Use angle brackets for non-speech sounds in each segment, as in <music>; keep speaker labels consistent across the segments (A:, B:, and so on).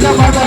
A: Gravada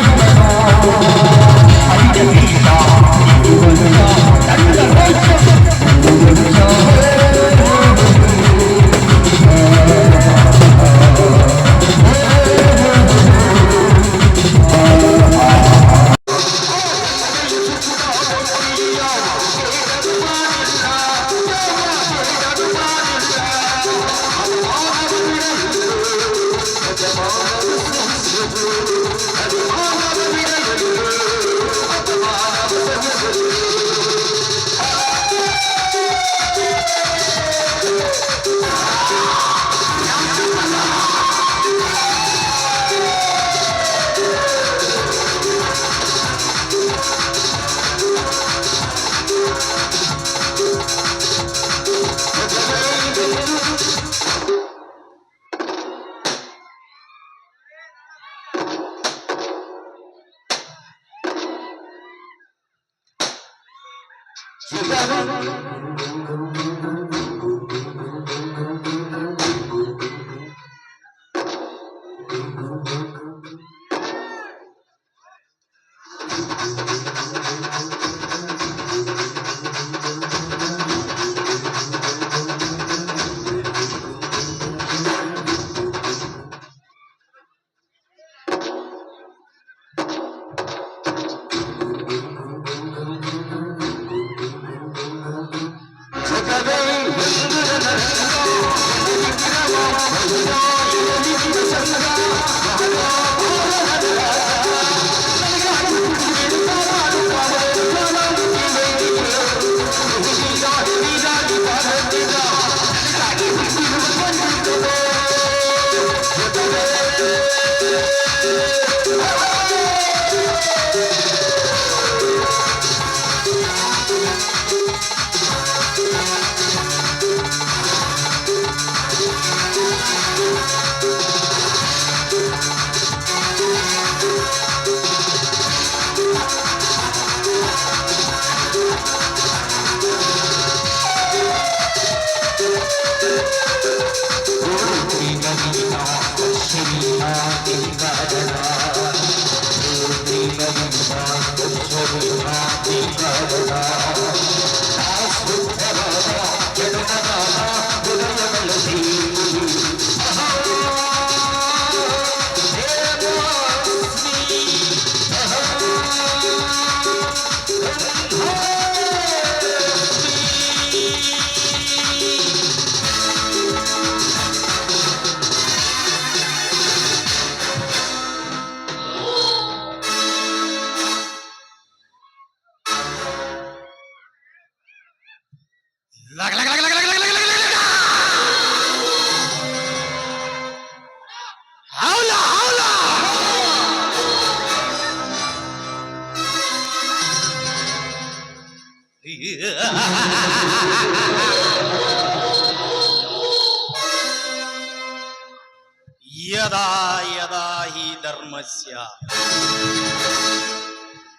A: ಯದಾ ಯದಾ ಹಿ ಧರ್ಮಸ್ಯ.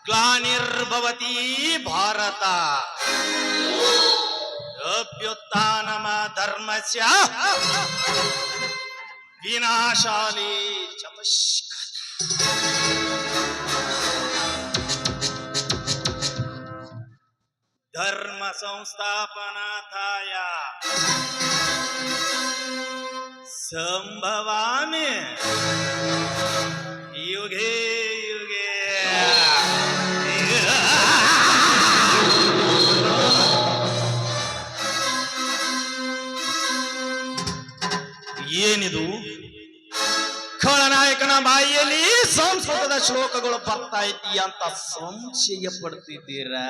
A: ಗ್ಲಾನಿರ್ಭವತಿ ಭಾರತ. ಅಭ್ಯುತ್ಥಾನಮ ಧರ್ಮಸ್ಯ. ವಿನಾಶಾಲಿ ಚಪಶ್ಕ ಧರ್ಮ ಸಂಸ್ಥಾಪನಾಥಾಯ. ಸಂಭವಾಮಿ. ಯುಗೆ ಯುಗೆ. ಏನಿದು? ಖಳನಾಯಕನ ಬಾಯಿಯಲ್ಲಿ ಸಂಸ್ಕೃತದ ಶ್ಲೋಕಗಳು ಬರ್ತಾ ಇದೆಯಾ ಅಂತ ಸಂಶಯ ಪಡ್ತಿದ್ದೀರಾ?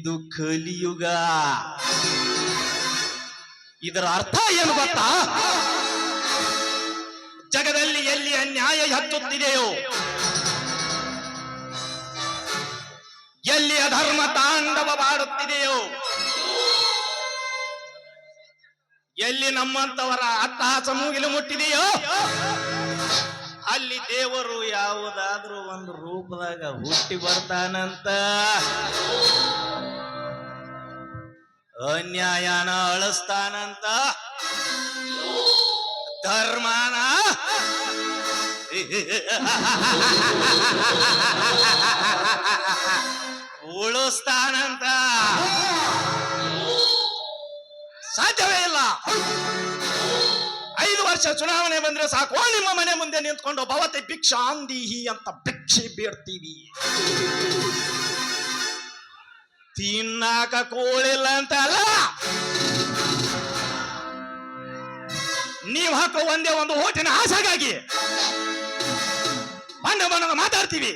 A: ಇದು ಕಲಿಯುಗ. ಇದರ ಅರ್ಥ ಏನು ಗೊತ್ತಾ? ಜಗದಲ್ಲಿ ಎಲ್ಲಿ ಅನ್ಯಾಯ ಹತ್ತುತ್ತಿದೆಯೋ, ಎಲ್ಲಿ ಅಧರ್ಮ ತಾಂಡವ ಮಾಡುತ್ತಿದೆಯೋ ಎಲ್ಲಿ ನಮ್ಮಂತವರ ಅಟ್ಟಹಾಸ ಮೂಗಿಲು ಮುಟ್ಟಿದೆಯೋ, ಅಲ್ಲಿ ದೇವರು ಯಾವುದಾದ್ರೂ ಒಂದು ರೂಪದಾಗ ಹುಟ್ಟಿ ಬರ್ತಾನಂತ. ಅನ್ಯಾಯನ ಅಳಸ್ತಾನಂತ. ಧರ್ಮನ. ಉಳಿಸ್ತಾನಂತ. ಸಾಧ್ಯವೇ ಇಲ್ಲ. ಐದು ವರ್ಷ ಚುನಾವಣೆ ಬಂದ್ರೆ ಸಾಕು. ನಿಮ್ಮ ಮನೆ ಮುಂದೆ ನಿಂತ್ಕೊಂಡು ಭವತಿ ಭಿಕ್ಷಾಂದಿಹಿ ಅಂತ ಭಿಕ್ಷೆ ಬೇಡ್ತೀವಿ. ತಿನ್ನಾಕ ಕೋಳಿಲ್ಲ ಅಂತ ಅಲ್ಲ. ನೀವು ಹಾಕೋ ಒಂದೇ ಒಂದು ಓಟಿನ ಆಸೆಗಾಗಿ ಬಣ್ಣ ಬಣ್ಣದ ಮಾತಾಡ್ತೀವಿ.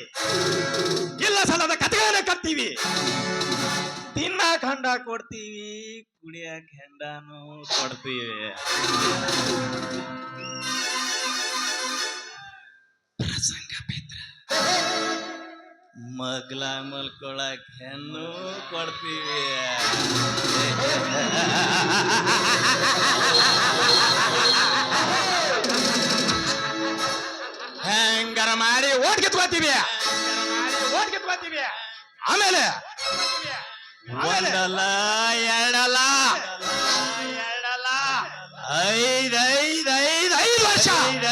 A: ಇಲ್ಲ ಸಲದ ಕಥೆಗಳನ್ನ ಕಟ್ತೀವಿ. ತಿನ್ನಾಕ ಹಂಡ ಕೊಡ್ತೀವಿ, ಕುಡಿಯಾಕ ಹೆಂಡನು ಕೊಡ್ತೀವಿ. ಪ್ರಸಂಗ ಮಗ್ಲ ಮಲ್ಕೊಳಕ್ ಹೆಣ್ಣು ಕೊಡ್ತೀವಿ. ಹೆಂಗರ ಮಾಡಿ ಓಟ್ ಕಿತ್ಕೋತೀವಿ ಓಟ್ ಕಿತ್ಕೋತೀವಿ ಆಮೇಲೆ ಒಂದಲ್ಲ ಎರಡಲ್ಲ. ಎರಡಲ್ಲ. ಐದ್ ಐದು ವರ್ಷ. ಐದ್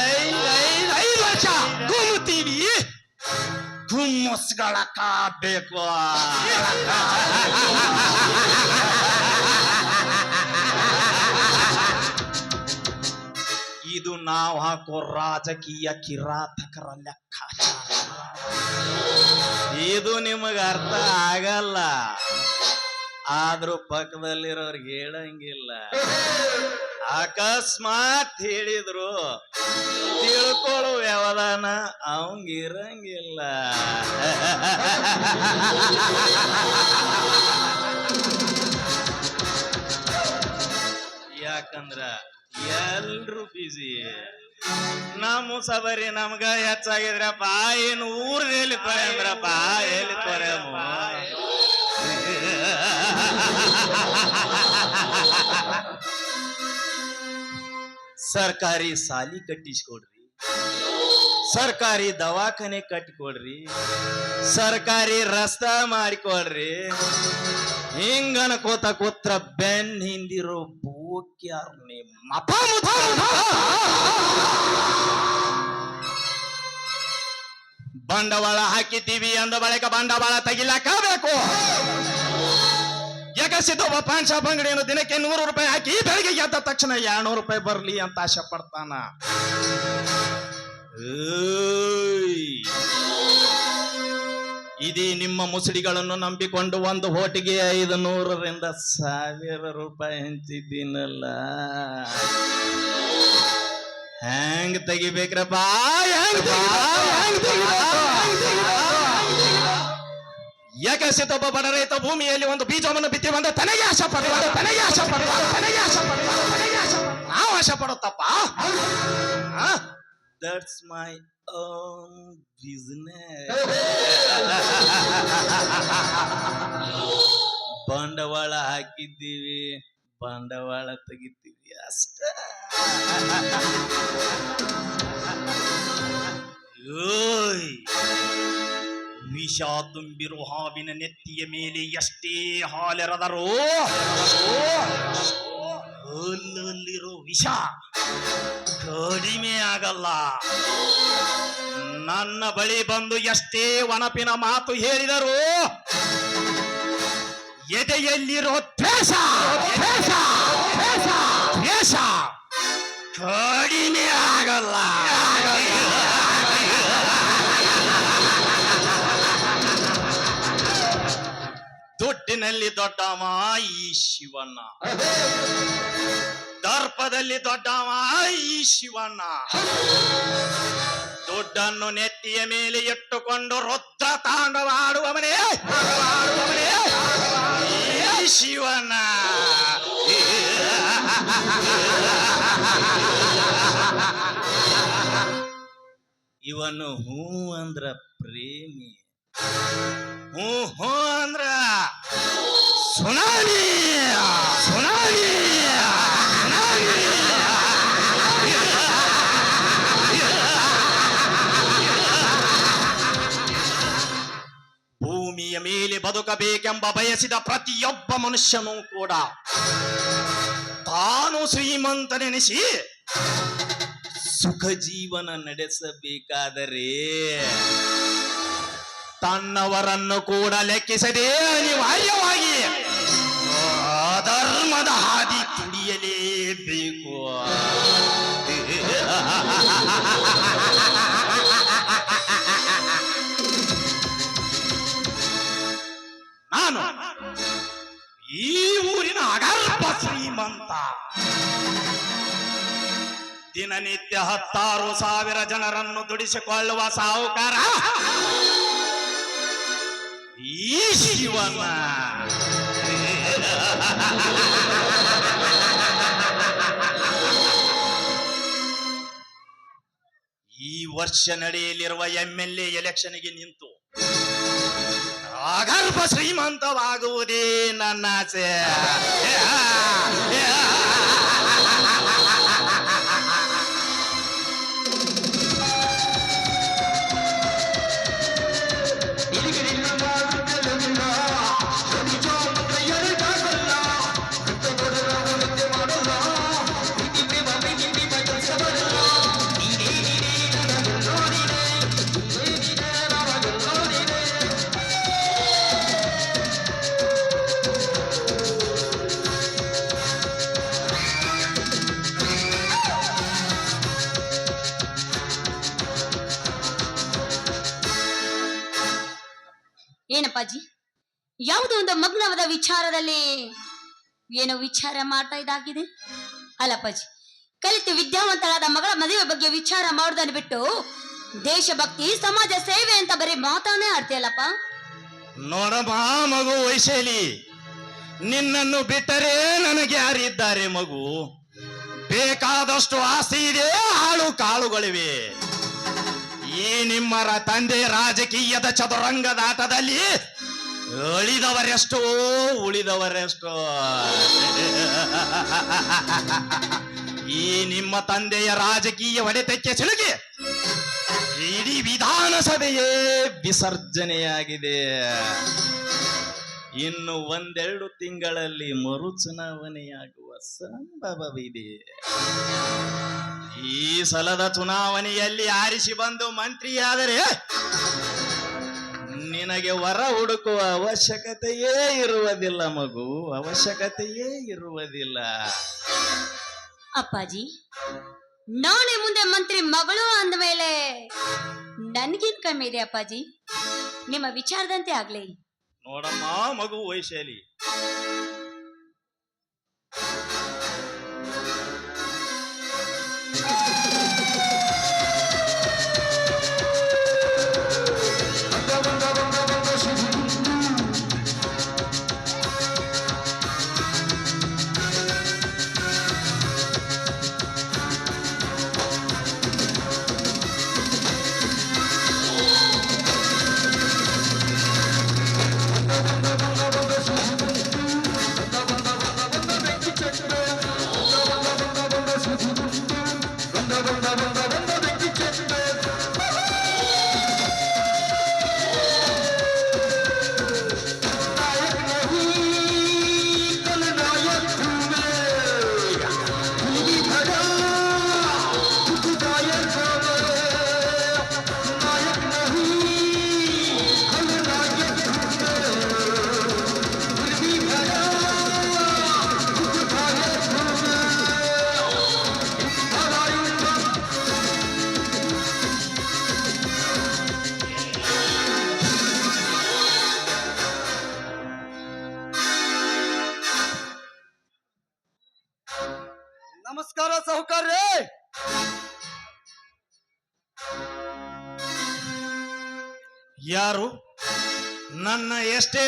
A: ಗುಮ್ಮಸ್ಗಳಕ್ಕ ಕಾಬೇಕು ಇದು ನಾವು ಹಾಕೋ ರಾಜಕೀಯ ಕಿರಾತಕರ ಲೆಕ್ಕ ಇದು ನಿಮಗ ಅರ್ಥ ಆಗಲ್ಲ. ಆದ್ರೂ ಪಕ್ಕದಲ್ಲಿರೋರ್ಗೆ ಹೇಳಂಗಿಲ್ಲ. ಅಕಸ್ಮಾತ್ ಹೇಳಿದ್ರು ತಿಳ್ಕೊಳ್ಳೋ ವ್ಯವಧಾನ ಅವಂಗಿರಂಗಿಲ್ಲ ಯಾಕಂದ್ರ ಎಲ್ರು ಬಿಸಿ ನಮ್ಮ ಸಬರಿ ನಮ್ಗ ಹೆಚ್ಚಾಗಿದ್ರಪ್ಪ, ಏನು ಊರ್ ಎಲ್ಲಿ ತೊರೆ ಅಂದ್ರಪ್ಪ, ಎಲ್ಲಿ ತೊರೆ ಸರ್ಕಾರಿ ಸಾಲಿ ಕಟ್ಟಿಸ್ಕೊಡ್ರಿ. ಸರ್ಕಾರಿ ದವಾಖಾನೆ ಕಟ್ಟಿಕೊಡ್ರಿ ಸರ್ಕಾರಿ ರಸ್ತಾ ಮಾಡಿಕೊಡ್ರಿ. ಹಿಂಗ ಕೋತ ಕೂತ್ರ ಬೆನ್ ಹಿಂದಿರೋ ಬೋಕ್ಯಾರ್ ಬಂಡವಾಳ ಹಾಕಿದ್ದೀವಿ ಅಂದ ಬಳಿಕ ಬಂಡವಾಳ ತೆಗಿಲಾಕಬೇಕು ಒಬ್ಬ ಪಾನ್ ಶಾಪ್ ಅಂಗಡಿಯನ್ನು ದಿನಕ್ಕೆ ನೂರು ರೂಪಾಯಿ ಹಾಕಿ ಬೆಳಗ್ಗೆ ಎದ್ದ ತಕ್ಷಣ ಎರಡ್ನೂರು ರೂಪಾಯಿ ಬರಲಿ ಅಂತ ಆಶೆ ಪಡ್ತಾನ. ಇದೀ ಇದೇ ನಿಮ್ಮ ಮುಸುಡಿಗಳನ್ನು ನಂಬಿಕೊಂಡು ಒಂದು ಹೋಟಿಗೆ ಐದು ನೂರರಿಂದ ಸಾವಿರ ರೂಪಾಯಿ ಹಂಚಿದ್ದೀನಲ್ಲ. ಹೆಂಗ್ ತೆಗಿಬೇಕ್ರಪ್ಪ? ಹೆಂಗ್ ಯಾಕೆ ಸಿದ್ದೊಬ್ಬ ಬಡ ರೈತ ಭೂಮಿಯಲ್ಲಿ ಒಂದು ಬೀಜವನ್ನು ಬಿತ್ತಿ ಬಂದ ತನಗೆ ಆಶೆ ಪಡುವ ತನಗೆ ಆಶೆ ಪಡುವ ತನಗೆ ಆಶೆ ಪಡುವ ತನಗೆ ಆಶೆ. ನಾವು ಆಶೆ ಪಡುತ್ತಪ್ಪ ದಟ್ಸ್ ಮೈ ಬಿಸ್ನೆಸ್ ಬಂಡವಾಳ ಹಾಕಿದ್ದೀವಿ, ಬಂಡವಾಳ ತೆಗಿತೀವಿ ಅಷ್ಟ. ವಿಷ ತುಂಬಿರೋ ಹಾವಿನ ನೆತ್ತಿಯ ಮೇಲೆ ಎಷ್ಟೇ ಹಾಲೆರದರೂ ಅಲ್ಲಲ್ಲಿರೋ ವಿಷ ಕಡಿಮೆ ಆಗಲ್ಲ. ನನ್ನ ಬಳಿ ಬಂದು ಎಷ್ಟೇ ಒಣಪಿನ ಮಾತು ಹೇಳಿದರು ಎದೆಯಲ್ಲಿರೋ ದ್ವೇಷ ದ್ವೇಷ ಕಡಿಮೆ ಆಗಲ್ಲ. ದುಡ್ಡಿನಲ್ಲಿ ದೊಡ್ಡವ ಈ ಶಿವಣ್ಣ. ದರ್ಪದಲ್ಲಿ ದೊಡ್ಡವ ಈ ಶಿವಣ್ಣ. ದುಡ್ಡನ್ನು ನೆತ್ತಿಯ ಮೇಲೆ ಇಟ್ಟುಕೊಂಡು ರುದ್ರ ತಾಂಡವಾಡುವವನೇ ಈ ಶಿವಣ್ಣ. ಇವನು ಹೂ ಅಂದ್ರ ಪ್ರೇಮಿ. ಹೂ ಹೂ ಅಂದ್ರ ಸುನಾಮಿ ಸುನಾಮಿ ಭೂಮಿಯ ಮೇಲೆ ಬದುಕು ಬದುಕಬೇಕೆಂಬ ಬಯಸಿದ ಪ್ರತಿಯೊಬ್ಬ ಮನುಷ್ಯನೂ ಕೂಡ ತಾನು ಶ್ರೀಮಂತನೆನಿಸಿ
B: ಸುಖ ಜೀವನ ನಡೆಸಬೇಕಾದರೆ
A: ತನ್ನವರನ್ನು ಕೂಡ ಲೆಕ್ಕಿಸದೆ ಅನಿವಾರ್ಯವಾಗಿ ಧರ್ಮದ ಹಾದಿ ತುಡಿಯಲೇಬೇಕು ನಾನು ಈ ಊರಿನ ಅಗರ್ಭ ಶ್ರೀಮಂತ ದಿನನಿತ್ಯ ಹತ್ತಾರು ಸಾವಿರ ಜನರನ್ನು ದುಡಿಸಿಕೊಳ್ಳುವ ಸಾಹುಕಾರ ಈ ಶಿವನ ಈ ವರ್ಷ ನಡೆಯಲಿರುವ ಎಂ ಎಲ್ ಎ ಎಲೆಕ್ಷನ್ಗೆ ನಿಂತು ಅಗರ್ಭ ಶ್ರೀಮಂತವಾಗುವುದೇ ನನ್ನ ಆಸೆ.
C: ಒಂದು ಮಗ್ನವಾದ ವಿಚಾರದಲ್ಲಿ ಏನೋ ವಿಚಾರ ಮಾಡ್ತಾ ಇದಾಗಿದೆ. ಅಲ್ಲಪ್ಪಾಜಿ ಕಲಿತು ವಿದ್ಯಾವಂತರಾದ ಮಗಳ ಮದುವೆ ಬಗ್ಗೆ ವಿಚಾರ ಮಾಡೋದನ್ನು ಬಿಟ್ಟು ದೇಶಭಕ್ತಿ, ಸಮಾಜ ಸೇವೆ ಅಂತ ಬರೀ ಮಾತಾನೇ ಆಡ್ತೀಯಲ್ಲಪ್ಪ?
A: ನೋಡಮ್ಮ ಮಗು ವೈಶಾಲಿ, ನಿನ್ನನ್ನು ಬಿಟ್ಟರೆ ನನಗೆ ಯಾರಿದ್ದಾರೆ ಮಗು? ಬೇಕಾದಷ್ಟು ಆಸ್ತಿ ಇದೆ, ಹಾಳು ಕಾಳುಗಳಿವೆ ಈ ನಿಮ್ಮರ ತಂದೆ ರಾಜಕೀಯದ ಚದುರಂಗದಾಟದಲ್ಲಿ ಅಳಿದವರೆಷ್ಟೋ, ಉಳಿದವರೆಷ್ಟೋ. ಈ ನಿಮ್ಮ ತಂದೆಯ ರಾಜಕೀಯ ಹೊಡೆತಕ್ಕೆ ಸಿಲುಕಿ, ಇಡೀ ವಿಧಾನಸಭೆಯೇ ವಿಸರ್ಜನೆಯಾಗಿದೆ. ಇನ್ನು ಒಂದೆರಡು ತಿಂಗಳಲ್ಲಿ ಮರು ಚುನಾವಣೆಯಾಗುವ ಸಂಭವವಿದೆ. ಈ ಸಲದ ಚುನಾವಣೆಯಲ್ಲಿ ಆರಿಸಿ ಬಂದು ಮಂತ್ರಿಯಾದರೆ ನಿನಗೆ ವರ ಹುಡುಕುವ ಅವಶ್ಯಕತೆಯೇ ಇರುವುದಿಲ್ಲ ಮಗು ಅವಶ್ಯಕತೆಯೇ ಇರುವುದಿಲ್ಲ.
C: ಅಪ್ಪಾಜಿ ನಾಳೆ ಮುಂದೆ ಮಂತ್ರಿ ಮಗಳು ಅಂದಮೇಲೆ ನನ್ಗಿನ್ ಕಮ್ಮಿ ಇದೆ ಅಪ್ಪಾಜಿ? ನಿಮ್ಮ ವಿಚಾರದಂತೆ ಆಗ್ಲಿ.
A: ನೋಡಮ್ಮ ಮಗು ವೈಶಾಲಿ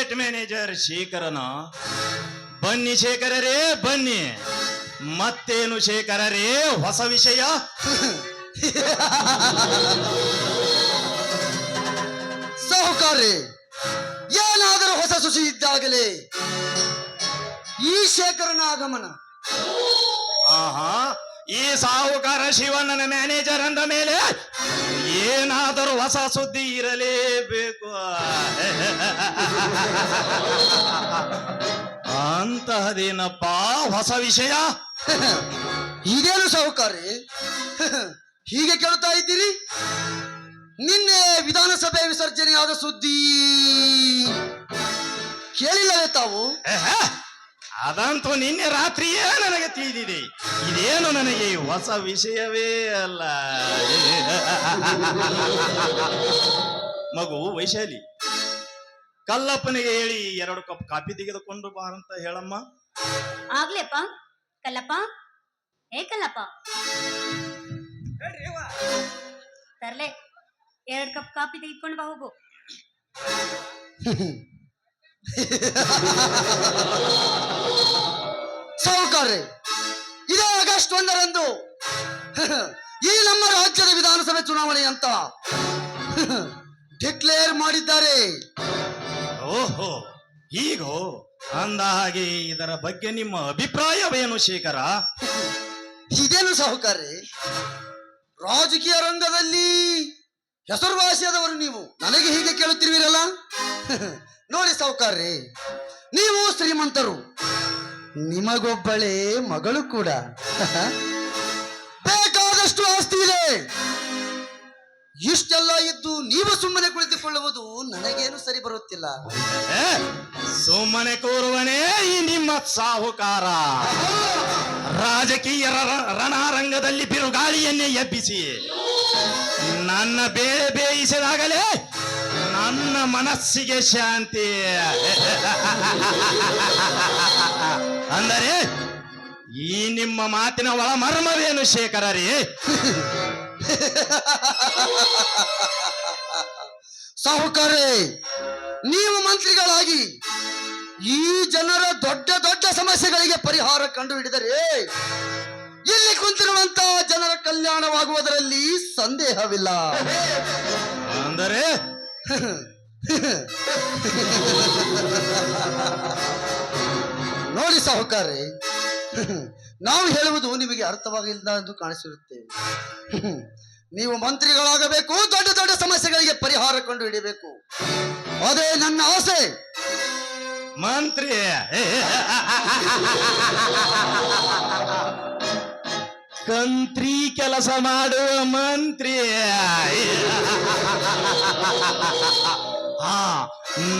A: ಎಸ್ಟೇಟ್ ಮ್ಯಾನೇಜರ್ ಶೇಖರನ. ಬನ್ನಿ ಶೇಖರರೇ ಬನ್ನಿ. ಮತ್ತೇನು ಶೇಖರರೇ ಹೊಸ ವಿಷಯ.
D: ಸಹಕಾರಿ ಏನಾದರೂ ಹೊಸ ಸುಸಿ ಇದ್ದಾಗಲೇ ಈ ಶೇಖರನ ಆಗಮನ.
A: ಆಹಾ ಈ ಸಾಹುಕಾರ ಶಿವಣ್ಣನ ಮ್ಯಾನೇಜರ್ ಅಂದ ಮೇಲೆ ಏನಾದರೂ ಹೊಸ ಸುದ್ದಿ ಇರಲೇಬೇಕು. ಅಂತಹದೇನಪ್ಪ ಹೊಸ ವಿಷಯ?
D: ಇದೇನು ಸಾಹುಕಾರಿ? ಹೀಗೆ ಕೇಳ್ತಾ ಇದ್ದೀರಿ? ನಿನ್ನೆ ವಿಧಾನಸಭೆ ವಿಸರ್ಜನೆಯಾದ ಸುದ್ದಿ. ಕೇಳಿಲ್ಲವೇ ತಾವು?
A: ಅದಂತೂ ನಿನ್ನೆ ರಾತ್ರಿಯೇ ನನಗೆ ತಿಳಿದಿದೆ. ಇದೇನು ನನಗೆ ಹೊಸ ವಿಷಯವೇ ಅಲ್ಲ. ಮಗು ವೈಶಾಲಿ ಕಲ್ಲಪ್ಪನಿಗೆ ಹೇಳಿ ಎರಡು ಕಪ್ ಕಾಫಿ ತೆಗೆದುಕೊಂಡು ಬಾ ಅಂತ ಹೇಳಮ್ಮ.
C: ಆಗ್ಲೇಪ್ಪ ಕಲ್ಲಪ್ಪ. ಏ ಕಲ್ಲಪ್ಪ. ತರ್ಲೆ ಎರಡು ಕಪ್ ಕಾಫಿ ತೆಗೆದುಕೊಂಡು ಬಾ ಹೋಗು. <laughs> <laughs>
D: ಸಾಹುಕಾರ್ರೆ ಇದೇ ಆಗಸ್ಟ್ ಒಂದರಂದು <laughs> ಈ ನಮ್ಮ ರಾಜ್ಯದ ವಿಧಾನಸಭೆ ಚುನಾವಣೆ ಅಂತ <laughs> ಡಿಕ್ಲೇರ್ ಮಾಡಿದ್ದಾರೆ.
A: ಓಹೋ ಹೀಗೋ ಅಂದ ಹಾಗೆ ಇದರ ಬಗ್ಗೆ ನಿಮ್ಮ ಅಭಿಪ್ರಾಯವೇನು ಶೇಖರ?
D: ಇದೇನು ಸಹಕಾರಿ ರಾಜಕೀಯ ರಂಗದಲ್ಲಿ ಹೆಸರುವಾಸಿಯಾದವರು ನೀವು. ನನಗೆ ಹೀಗೆ ಕೇಳುತ್ತಿರುವಿರಲ್ಲ? ನೋಡಿ ಸಾವುಕಾರ್ರಿ, ನೀವು ಶ್ರೀಮಂತರು, ನಿಮಗೊಬ್ಬಳೇ ಮಗಳು ಕೂಡ. ಬೇಕಾದಷ್ಟು ಆಸ್ತಿ ಇದೆ. ಇಷ್ಟೆಲ್ಲ ಇದ್ದು ನೀವು ಸುಮ್ಮನೆ ಕುಳಿತುಕೊಳ್ಳುವುದು ನನಗೇನು ಸರಿ ಬರುತ್ತಿಲ್ಲ.
A: ಸುಮ್ಮನೆ ಕೂರುವನೇ ಈ ನಿಮ್ಮ ಸಾಹುಕಾರ. ರಾಜಕೀಯ ರಣರಂಗದಲ್ಲಿ ಬಿರುಗಾಳಿಯನ್ನೇ ಎಬ್ಬಿಸಿ. ನನ್ನ ಬೇಳೆ ಬೇಯಿಸಿದಾಗಲೇ ನನ್ನ ಮನಸ್ಸಿಗೆ ಶಾಂತಿ. ಅಂದರೆ ಈ ನಿಮ್ಮ ಮಾತಿನ ಒಳ ಮರ್ಮವೇನು ಶೇಖರರೇ
D: ಸಾಹುಕಾರೇ ನೀವು ಮಂತ್ರಿಗಳಾಗಿ ಈ ಜನರ ದೊಡ್ಡ ದೊಡ್ಡ ಸಮಸ್ಯೆಗಳಿಗೆ ಪರಿಹಾರ ಕಂಡು ಹಿಡಿದರೆ ಇಲ್ಲಿ ಕುಂತಿರುವಂತ ಜನರ ಕಲ್ಯಾಣವಾಗುವುದರಲ್ಲಿ ಸಂದೇಹವಿಲ್ಲ.
A: ಅಂದರೆ <laughs>
D: ನೋಡಿ ಸಾಹುಕಾರಿ ನಾವು ಹೇಳುವುದು ನಿಮಗೆ ಅರ್ಥವಾಗಿಲ್ಲ ಎಂದು ಕಾಣಿಸಿರುತ್ತೆ ನೀವು ಮಂತ್ರಿಗಳಾಗಬೇಕು ದೊಡ್ಡ ದೊಡ್ಡ ಸಮಸ್ಯೆಗಳಿಗೆ ಪರಿಹಾರ ಕಂಡು ಹಿಡಿಬೇಕು ಅದೇ ನನ್ನ ಆಸೆ.
A: ಮಂತ್ರಿ. <laughs> ಕಂತ್ರಿ ಕೆಲಸ ಮಾಡುವ ಮಂತ್ರಿ. ಹಾ,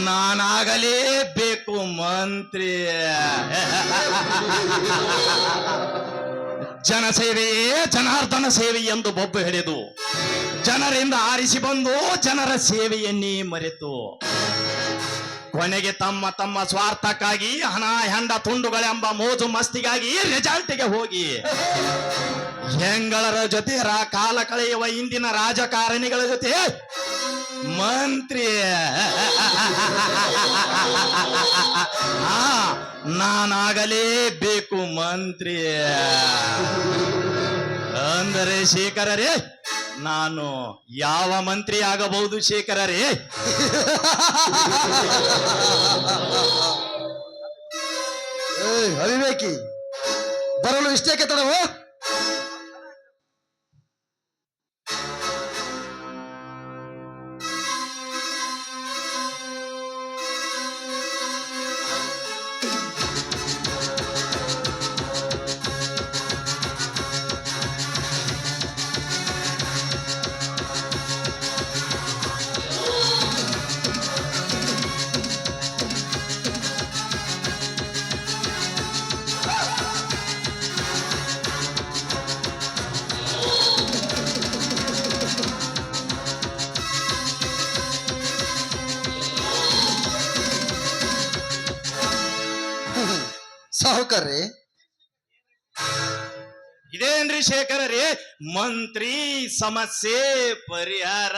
A: ನಾನಾಗಲೇಬೇಕು ಮಂತ್ರಿ. ಜನಸೇವೆಯೇ ಜನಾರ್ದನ ಸೇವೆ ಎಂದು ಬೊಬ್ಬು ಹಿಡಿದು, ಜನರಿಂದ ಆರಿಸಿ ಬಂದು ಜನರ ಸೇವೆಯನ್ನೇ ಮರೆತು. ಕೊನೆಗೆ ತಮ್ಮ ತಮ್ಮ ಸ್ವಾರ್ಥಕ್ಕಾಗಿ ಹಣ, ಹೆಂಡ, ತುಂಡುಗಳೆಂಬ ಮೋಜು ಮಸ್ತಿಗಾಗಿ ರೆಸಾರ್ಟಿಗೆ ಹೋಗಿ. ಹೆಂಗಳರ ಜೊತೆ ರಾ ಕಾಲ ಕಳೆಯುವ ಇಂದಿನ ರಾಜಕಾರಣಿಗಳ ಜೊತೆ ಮಂತ್ರಿ. ಆ, ನಾನಾಗಲೇಬೇಕು ಮಂತ್ರಿ. ಅಂದರೆ ಶೇಖರರೇ ನಾನು ಯಾವ ಮಂತ್ರಿ ಆಗಬಹುದು ಶೇಖರರೇ?
D: ಅವಿವೇಕಿ ಬರಲು ಇಷ್ಟೇಕೆ ತಡವು ಸಾಹುಕಾರ್ರೆ
A: ಇದೇನ್ರಿ ಶೇಖರರೇ ಮಂತ್ರಿ ಸಮಸ್ಯೆ ಪರಿಹಾರ.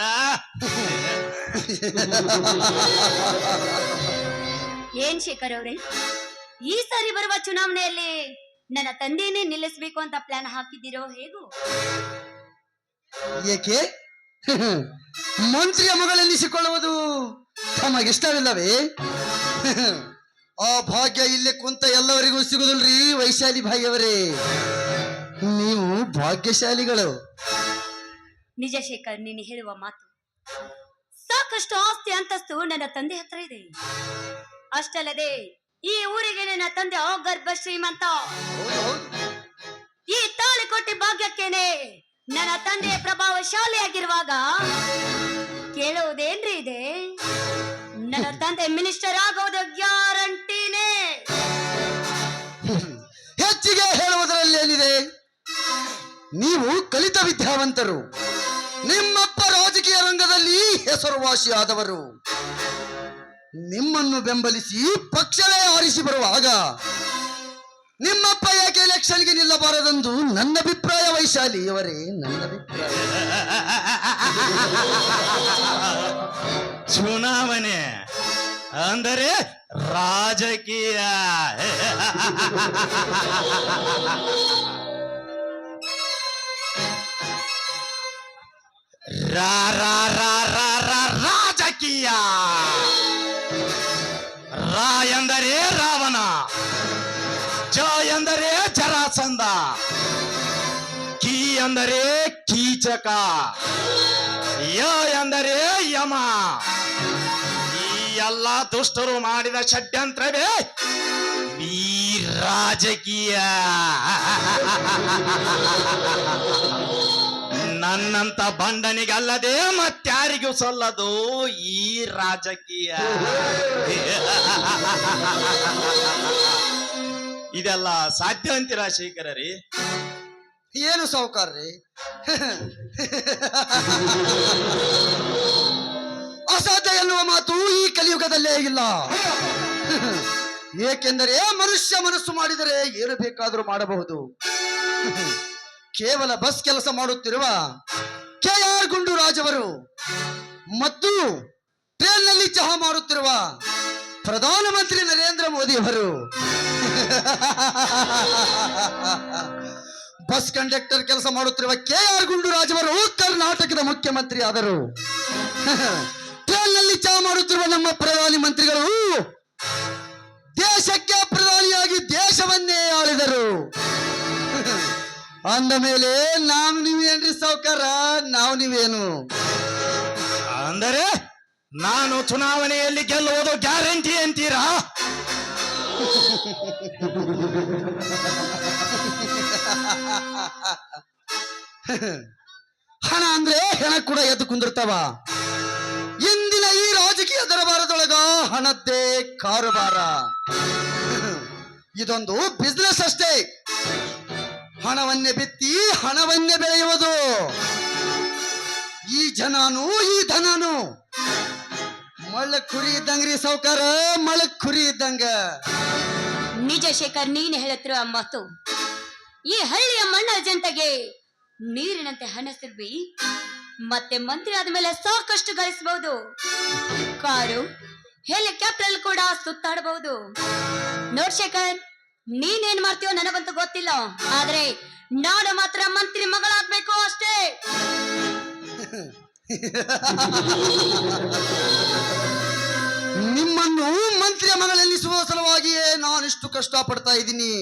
C: ಏನ್ ಶೇಖರ್ ಅವ್ರೆ? ಈ ಸಾರಿ ಬರುವ ಚುನಾವಣೆಯಲ್ಲಿ ನನ್ನ ತಂದೆಯನ್ನೇ ನಿಲ್ಲಿಸಬೇಕು ಅಂತ ಪ್ಲಾನ್ ಹಾಕಿದ್ದೀರೋ ಹೇಗೂ?
D: ಏಕೆ? ಮಂತ್ರಿಯ ಮಗಳೆನ್ನಿಸಿಕೊಳ್ಳುವುದು ತಮಗಿಷ್ಟವಿಲ್ಲವೇ? ಆ ಭಾಗ್ಯ ಇಲ್ಲಿ ಕುಂತ ಎಲ್ಲವರಿಗೂ ಸಿಗುದಿಲ್ರಿ, ವೈಶಾಲಿ ಭಾಯಿ ಅವರೇ ನೀವು ಭಾಗ್ಯಶಾಲಿಗಳು.
C: ನಿಜ ಶೇಖರ್, ನೀನು ಹೇಳುವ ಮಾತು ಸಾಕಷ್ಟು ಆಸ್ತಿ ಅಂತಸ್ತು ನನ್ನ ತಂದೆ ಹತ್ರ ಇದೆ. ಅಷ್ಟಲ್ಲದೆ ಈ ಊರಿಗೆ ನನ್ನ ತಂದೆ ಗರ್ಭ ಶ್ರೀಮಂತ. ಈ ತಾಳಿ ಕೊಟ್ಟಿ ಭಾಗ್ಯಕ್ಕೇನೆ ನನ್ನ ತಂದೆ ಪ್ರಭಾವಶಾಲಿಯಾಗಿರುವಾಗ ಕೇಳುವುದೇನ್ರಿ ಇದೆ? ನನ್ನ ತಂದೆ ಮಿನಿಸ್ಟರ್ ಆಗೋದು
D: ನೀವು ಕಲಿತ ವಿದ್ಯಾವಂತರು. ನಿಮ್ಮಪ್ಪ ರಾಜಕೀಯ ರಂಗದಲ್ಲಿ ಹೆಸರುವಾಸಿಯಾದವರು. ನಿಮ್ಮನ್ನು ಬೆಂಬಲಿಸಿ ಪಕ್ಷವೇ ಆರಿಸಿ ಬರುವಾಗ ನಿಮ್ಮಪ್ಪ ಯಾಕೆ ಎಲೆಕ್ಷನ್ಗೆ ನಿಲ್ಲಬಾರದೆಂದು ನನ್ನ ಅಭಿಪ್ರಾಯ ವೈಶಾಲಿ ಇವರೇ ನನ್ನ ಅಭಿಪ್ರಾಯ.
A: ಚುನಾವಣೆ ಅಂದರೆ ರಾಜಕೀಯ. ರಾಜಕೀಯ. ರಾ ಎಂದರೆ ರಾವಣ, ಜ ಎಂದರೆ ಜರಾಸಂಧ, ಕಿ ಎಂದರೆ ಕೀಚಕ, ಯ ಎಂದರೆ ಯಮ. ಈ ಎಲ್ಲ ದುಷ್ಟರು ಮಾಡಿದ ಷಡ್ಯಂತ್ರವೇ ಈ ರಾಜಕೀಯ. ನನ್ನಂತ ಬಂಡನಿಗಲ್ಲದೆ ಮತ್ತಾರಿಗೂ ಸಲ್ಲದು ಈ ರಾಜಕೀಯ. ಇದೆಲ್ಲ ಸಾಧ್ಯ ಅಂತೀರಾ ಶೇಖರ ರೀ
D: ಏನು ಸಾವುಕಾರ್ರಿ? ಅಸಾಧ್ಯ ಎನ್ನುವ ಮಾತು ಈ ಕಲಿಯುಗದಲ್ಲೇ ಇಲ್ಲ. ಏಕೆಂದರೆ ಮನುಷ್ಯ ಮನಸ್ಸು ಮಾಡಿದರೆ ಏನು ಬೇಕಾದರೂ ಮಾಡಬಹುದು. ಕೇವಲ ಬಸ್ ಕೆಲಸ ಮಾಡುತ್ತಿರುವ ಕೆ ಆರ್ ಗುಂಡೂರಾಜ್ ಅವರು ಮತ್ತು ಟ್ರೈನ್ನಲ್ಲಿ ಚಹಾ ಮಾಡುತ್ತಿರುವ ಪ್ರಧಾನಮಂತ್ರಿ ನರೇಂದ್ರ ಮೋದಿ ಅವರು. <laughs> ಬಸ್ ಕಂಡಕ್ಟರ್ ಕೆಲಸ ಮಾಡುತ್ತಿರುವ ಕೆ ಆರ್ ಗುಂಡೂರಾಜ್ ಅವರು ಕರ್ನಾಟಕದ ಮುಖ್ಯಮಂತ್ರಿ ಆದರು. <laughs> ಟ್ರೈನ್ನಲ್ಲಿ ಚಹಾ ಮಾಡುತ್ತಿರುವ ನಮ್ಮ ಪ್ರಧಾನಿ ಮಂತ್ರಿಗಳು ದೇಶಕ್ಕೆ ಅಂದ ಮೇಲೆ ನಾವು ನೀವೇನ್ರಿ ಸಾವುಕಾರ? ನಾವು ನೀವೇನು?
A: ಅಂದರೆ ನಾನು ಚುನಾವಣೆಯಲ್ಲಿ ಗೆಲ್ಲುವುದು ಗ್ಯಾರಂಟಿ ಅಂತೀರಾ?
D: ಹಣ ಅಂದ್ರೆ ಹೆಣ ಕೂಡ ಎದ್ದು ಕುಂದಿರ್ತಾವ. ಇಂದಿನ ಈ ರಾಜಕೀಯ ದರಬಾರದೊಳಗ ಹಣದ್ದೇ ಕಾರುಬಾರ. ಇದೊಂದು ಬಿಸ್ನೆಸ್ ಅಷ್ಟೇ. ಹಣವನ್ನೇ ಬಿತ್ತಿ ಹಣವನ್ನೇ ಬೆಳೆಯುವುದು. ಈ ಜನನು, ಈ ಧನನು. ಮಳ್ಳ ಕುರಿ ಇದ್ದಂಗ್ರಿ ಸೌಕಾರ ಮಳ್ಳ ಕುರಿ ಇದ್ದಂಗ.
C: ನಿಜ ಶೇಖರ್, ನೀನ್ ಹೇಳುತ್ತಿರುವ ಮಾತು. ಈ ಹಳ್ಳಿಯ ಮಣ್ಣ ಜನತೆಗೆ ನೀರಿನಂತೆ ಹಣಸಿರ್ಬಿ. ಮತ್ತೆ ಮಂತ್ರಿ ಆದ್ಮೇಲೆ ಸಾಕಷ್ಟು ಗಳಿಸಬಹುದು ಕಾರು, ಹೆಲಿಕಾಪ್ಟರ್ ಕೂಡ ಸುತ್ತಾಡಬಹುದು ನೋಡ್ ಶೇಖರ್ ನೀನೇನ್ ಮಾಡ್ತೀಯೋ ನನಗಂತೂ ಗೊತ್ತಿಲ್ಲ. ಆದ್ರೆ ನಾನು ಮಾತ್ರ ಮಂತ್ರಿ ಮಗಳಾಗ್ಬೇಕು ಅಷ್ಟೇ.
D: ನಿಮ್ಮನ್ನು ಮಂತ್ರಿಯ ಮಗಳೆನ್ನಿಸುವ ಸಲುವಾಗಿಯೇ ನಾನಿಷ್ಟು ಕಷ್ಟ ಪಡ್ತಾ ಇದ್ದೀನಿ.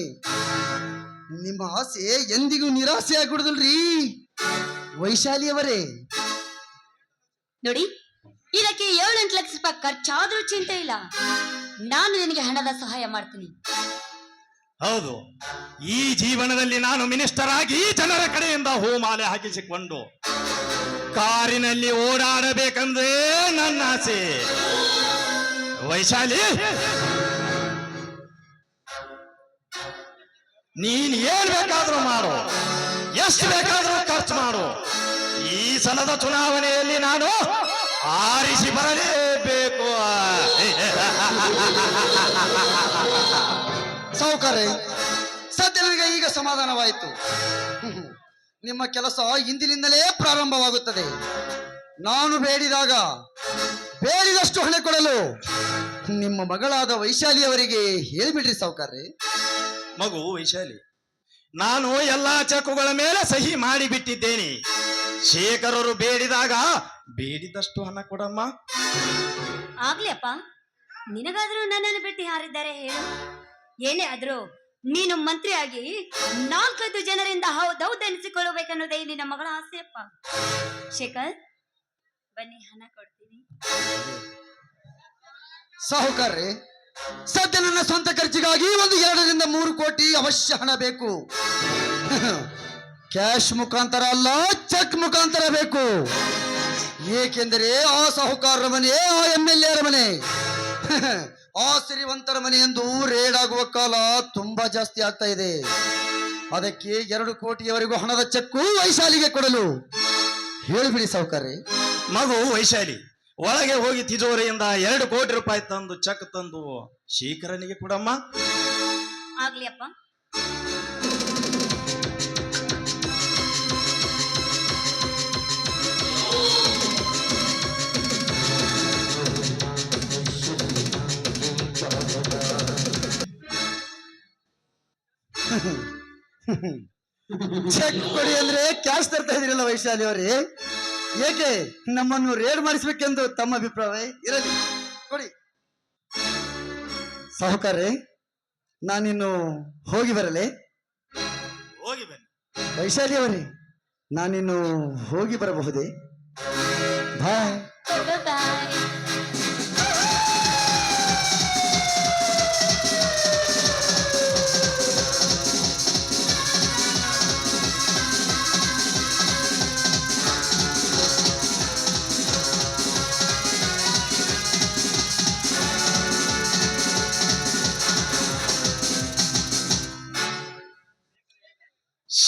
D: ನಿಮ್ಮ ಆಸೆ ಎಂದಿಗೂ ನಿರಾಸೆ ಆಗ್ಬಿಡುದಲ್ರಿ ವೈಶಾಲಿಯವರೇ.
C: ನೋಡಿ ಇದಕ್ಕೆ ಏಳೆಂಟು ಲಕ್ಷ ರೂಪಾಯಿ ಖರ್ಚಾದ್ರೂ ಚಿಂತೆ ಇಲ್ಲ. ನಾನು ನಿನಗೆ ಹಣದ ಸಹಾಯ ಮಾಡ್ತೀನಿ.
A: ಹೌದು. ಈ ಜೀವನದಲ್ಲಿ ನಾನು ಮಿನಿಸ್ಟರ್ ಆಗಿ ಜನರ ಕಡೆಯಿಂದ ಹೂಮಾಲೆ ಹಾಕಿಸಿಕೊಂಡು ಕಾರಿನಲ್ಲಿ ಓಡಾಡಬೇಕಂದ್ರೆ ನನ್ನ ಆಸೆ. ವೈಶಾಲಿ, ನೀನ್ ಏನ್ ಬೇಕಾದ್ರೂ ಮಾಡು. ಎಷ್ಟು ಬೇಕಾದ್ರೂ ಖರ್ಚು ಮಾಡು. ಈ ಸಲದ ಚುನಾವಣೆಯಲ್ಲಿ ನಾನು ಆರಿಸಿ ಬರಲೇಬೇಕು.
D: ಸಾವುಕಾರೆ ಸದ್ಯ ನನಗೆ ಈಗ ಸಮಾಧಾನವಾಯಿತು. ನಿಮ್ಮ ಕೆಲಸ ಇಂದಿನಿಂದಲೇ ಪ್ರಾರಂಭವಾಗುತ್ತದೆ. ನಾನು ಬೇಡಿದಾಗ ಬೇಡಿದಷ್ಟು ಹಣ ಕೊಡಲು ನಿಮ್ಮ ಮಗಳಾದ ವೈಶಾಲಿ ಅವರಿಗೆ ಹೇಳಿಬಿಡ್ರಿ ಸಾವುಕಾರ್ರಿ
A: ಮಗು ವೈಶಾಲಿ ನಾನು ಎಲ್ಲಾ ಚೆಕ್ಕುಗಳ ಮೇಲೆ ಸಹಿ ಮಾಡಿ ಬಿಟ್ಟಿದ್ದೇನೆ ಶೇಖರರು ಬೇಡಿದಾಗ ಬೇಡಿದಷ್ಟು ಹಣ ಕೊಡಮ್ಮ.
C: ಆಗ್ಲಿ ಅಪ್ಪ ನಿನಗಾದ್ರೂ ನನ್ನನ್ನು ಬಿಟ್ಟು ಯಾರಿದ್ದಾರೆ ಹೇಳು. ಏನೇ ಆದ್ರೂ ನೀನು ಮಂತ್ರಿಯಾಗಿ ನಾಲ್ಕೈದು ಜನರಿಂದ ಹೌದೌದೆನಿಸಿಕೊಳ್ಳಬೇಕನ್ನೋದೇ ನಿನ್ನ ಮಗಳ ಆಸೆಯಪ್ಪ ಶೇಖರ್, ಬನ್ನಿ ಹಣ ಕೊಡ್ತೀನಿ.
D: ಸಾಹುಕಾರ ಸದ್ಯ ನನ್ನ ಸ್ವಂತ ಖರ್ಚಿಗಾಗಿ ಒಂದು ಎರಡರಿಂದ ಮೂರು ಕೋಟಿ ಅವಶ್ಯ ಹಣ ಬೇಕು. ಕ್ಯಾಶ್ ಮುಖಾಂತರ ಅಲ್ಲ, ಚೆಕ್ ಮುಖಾಂತರ ಬೇಕು. ಏಕೆಂದರೆ ಆ ಸಾಹುಕಾರರ ಮನೆ ಆ ಎಂ ಎಲ್ ಎರ ಮನೆ. ಆ ಸಿರಿವಂತರ ಮನೆ ಎಂದು ರೇಡ್ ಆಗುವ ಕಾಲ ತುಂಬಾ ಜಾಸ್ತಿ ಆಗ್ತಾ ಇದೆ. ಅದಕ್ಕೆ ಎರಡು ಕೋಟಿಯವರೆಗೂ ಹಣದ ಚೆಕ್ಕು ವೈಶಾಲಿಗೆ ಕೊಡಲು. ಹೇಳಿಬಿಡಿ ಸಾವುಕಾರಿ
A: ಮಗು ವೈಶಾಲಿ ಒಳಗೆ ಹೋಗಿ ತಿಜೋರಿಯಿಂದ ಎರಡು ಕೋಟಿ ರೂಪಾಯಿ ತಂದು ಚೆಕ್ ತಂದು ಶೀಕರನಿಗೆ ಕೊಡಮ್ಮ.
C: ಆಗ್ಲಿ ಅಪ್ಪ.
D: ಚೆಕ್ ಕೊಡಿ ಅಂದ್ರೆ ಕ್ಯಾಶ್ ತರ್ತಾ ಇದ್ರಲ್ಲ ವೈಶಾಲಿ ಅವರೇ. ಏಕೆ ನಮ್ಮನ್ನು ರೇಡ್ ಮಾಡಿಸ್ಬೇಕೆಂದು ತಮ್ಮ ಅಭಿಪ್ರಾಯ ಇರಲಿ. ಕೊಡಿ. ಸಾಹುಕಾರ್ರೆ ನಾನಿನ್ನು ಹೋಗಿ ಬರಲೆ?
A: ಹೋಗಿ ಬನ್ನಿ.
D: ವೈಶಾಲಿ ಅವರೇ ನಾನಿನ್ನು ಹೋಗಿ ಬರಬಹುದೇ? ಬಾಯ್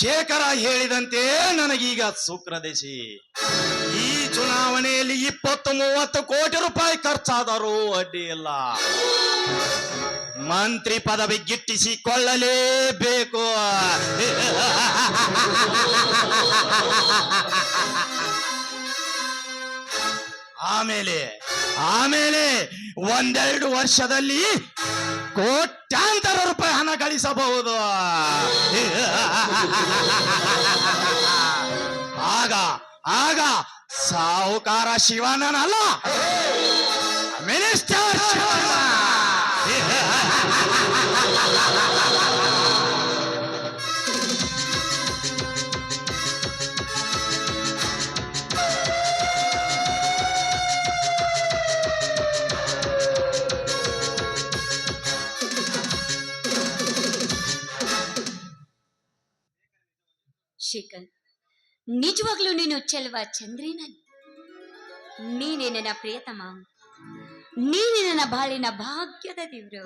A: ಶೇಖರ ಹೇಳಿದಂತೆ ನನಗೀಗ ಸುಕ್ರದೇಶಿ. ಈ ಚುನಾವಣೆಯಲ್ಲಿ ಇಪ್ಪತ್ತು ಮೂವತ್ತು ಕೋಟಿ ರೂಪಾಯಿ ಖರ್ಚಾದರೂ ಅಡ್ಡಿ ಇಲ್ಲ ಮಂತ್ರಿ ಪದವಿ ಗಿಟ್ಟಿಸಿಕೊಳ್ಳಲೇಬೇಕು. ಆಮೇಲೆ ಆಮೇಲೆ ಒಂದೆರಡು ವರ್ಷದಲ್ಲಿ ಕೋಟ್ಯಾಂತರ ರೂಪಾಯಿ ಹಣ ಗಳಿಸಬಹುದು. ಆಗ ಆಗ ಸಾಹುಕಾರ ಶಿವನಲ್ಲ
C: ನಿಜವಾಗ್ಲೂ ನೀನು ಚೆಲುವ ಚಂದ್ರಿನ? ನೀನೇ ನನ್ನ ಪ್ರಿಯತಮ. ನೀನೇ ನನ್ನ ಬಾಳಿನ ಭಾಗ್ಯದ ದೇವ್ರು.